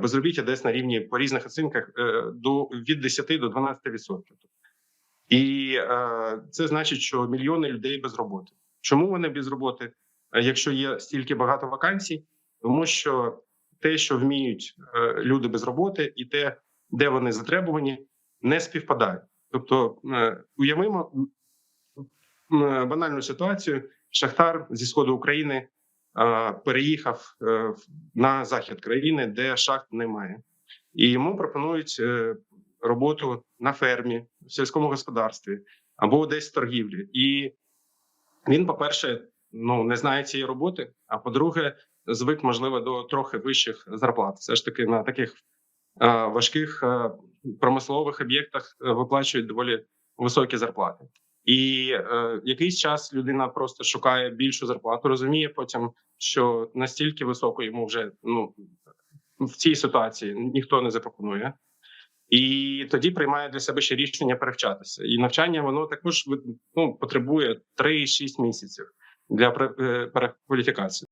безробіття десь на рівні по різних оцінках е, до від 10 до 12 відсотків. І е, це значить, що мільйони людей без роботи. Чому вони без роботи? Е, Якщо є стільки багато вакансій, тому що те, що вміють люди без роботи, і те, де вони затребувані, не співпадають. Тобто, уявимо банальну ситуацію: Шахтар зі сходу України переїхав е, на захід країни, де шахт немає, і йому пропонують е, роботу на фермі, в сільському господарстві або десь в торгівлі. І він, по-перше, ну не знає цієї роботи. А по-друге, звик можливо до трохи вищих зарплат. Все ж таки на таких важких промислових об'єктах е, виплачують доволі високі зарплати. І е, якийсь час людина просто шукає більшу зарплату, розуміє потім, що настільки високо йому вже ну в цій ситуації ніхто не запропонує. І тоді приймає для себе ще рішення перевчатися. І навчання воно також ну, потребує 3-6 місяців для е, перекваліфікації.